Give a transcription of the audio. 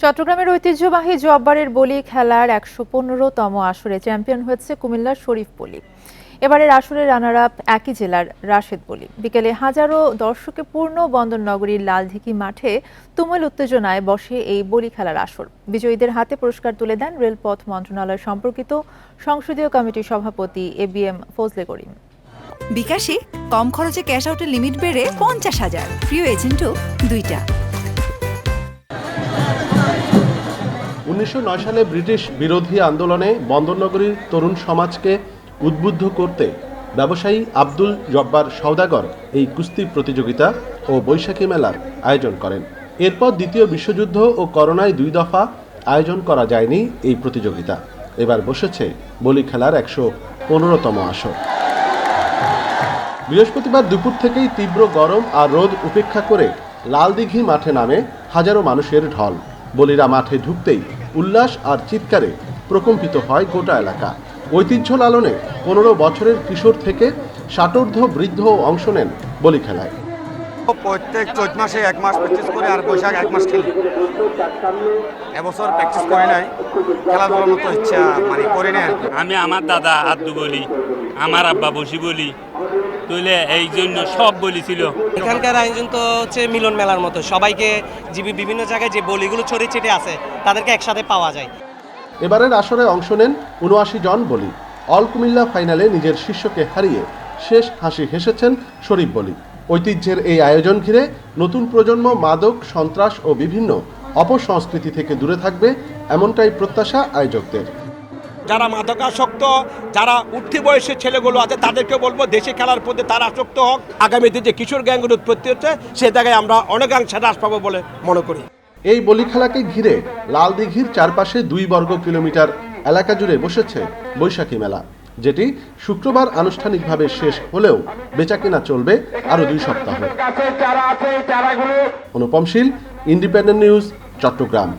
চট্টগ্রামের ঐতিহ্যবাহী জব্বারের বলি খেলার একশো পনেরোতম আসরে চ্যাম্পিয়ন হয়েছে কুমিল্লার শরীফ বলি। এবারের আসরে রানার আপ একই জেলার রাশেদ বলি। বিকেলে হাজারো দর্শকে পূর্ণ বন্দরনগরীর লালধিকি মাঠে তুমুল উত্তেজনায় বসে এই বলি খেলার আসর। বিজয়ীদের হাতে পুরস্কার তুলে দেন রেলপথ মন্ত্রণালয় সম্পর্কিত সংসদীয় কমিটির সভাপতি A B M Fazle Karim. বিকাশে কম খরচে ক্যাশ আউটের লিমিট বেড়ে পঞ্চাশ হাজার। প্রিয় এজেন্টও দুইটা। উনিশশো নয় সালে ব্রিটিশ বিরোধী আন্দোলনে বন্দরনগরীর তরুণ সমাজকে উদ্বুদ্ধ করতে ব্যবসায়ী আব্দুল জব্বার সওদাগর এই কুস্তি প্রতিযোগিতা ও বৈশাখী মেলার আয়োজন করেন। এরপর দ্বিতীয় বিশ্বযুদ্ধ ও করোনায় দুই দফা আয়োজন করা যায়নি এই প্রতিযোগিতা। এবার বসেছে বলি খেলার একশো পনেরোতম আসর। বৃহস্পতিবার দুপুর থেকেই তীব্র গরম আর রোদ উপেক্ষা করে লালদিঘি মাঠে নামে হাজারো মানুষের ঢল। বলিরা মাঠে ঢুকতেই উল্লাস আর চিৎকারে প্রকম্পিত হয় গোটা এলাকা। ঐতিহ্য লালনে পনেরো বছরের কিশোর থেকে ষাটোর্ধ বৃদ্ধ অংশ নেন বলি খেলায় প্রত্যেক চৈত মাসে এক মাস প্র্যাকটিস করে আর বৈশাখ এক মাস খেলি। এবছর প্র্যাকটিস করে নাই। খেলাধুলার মতো ইচ্ছা মানে করে নাই আমি আমার দাদা আব্দু বলি আমার আব্বা বসি বলি। তুলে এই জন্য সব বলেছিল। এখানকার আয়োজন তো হচ্ছে মিলন মেলার মতো। সবাইকে জীবী বিভিন্ন জায়গায় যে বলিগুলো ছড়িয়ে ছিটে আছে তাদেরকে একসাথে পাওয়া যায়। এবারের আসরে অংশ নেন উনআশি জন বলি। অল কুমিল্লা ফাইনালে নিজের শিষ্যকে হারিয়ে শেষ হাসি হেসেছেন শরীফ বলি। ঐতিহ্যের এই আয়োজন ঘিরে নতুন প্রজন্ম মাদক সন্ত্রাস ও বিভিন্ন অপসংস্কৃতি থেকে দূরে থাকবে এমনটাই প্রত্যাশা আয়োজকদের। যারা মাদকাসক্ত যারা উঠতি বয়সের ছেলেগুলো আছে তাদেরকে বলব দেশে খেলার প্রতি তারা আসক্ত হোক। আগামীতে যে কিশোর গ্যাংগুলো উৎপত্তি হচ্ছে সে জায়গায় আমরা অনেকাংশে হ্রাস পাবো বলে মনে করি। এই বলি খেলাকে ঘিরে লাল দিঘির চারপাশে দুই বর্গ কিলোমিটার এলাকা জুড়ে বসেছে বৈশাখী মেলা যেটি শুক্রবার আনুষ্ঠানিকভাবে শেষ হলেও বেচাকেনা চলবে আরও দুই সপ্তাহ। Anupam Shil independent news Chattogram.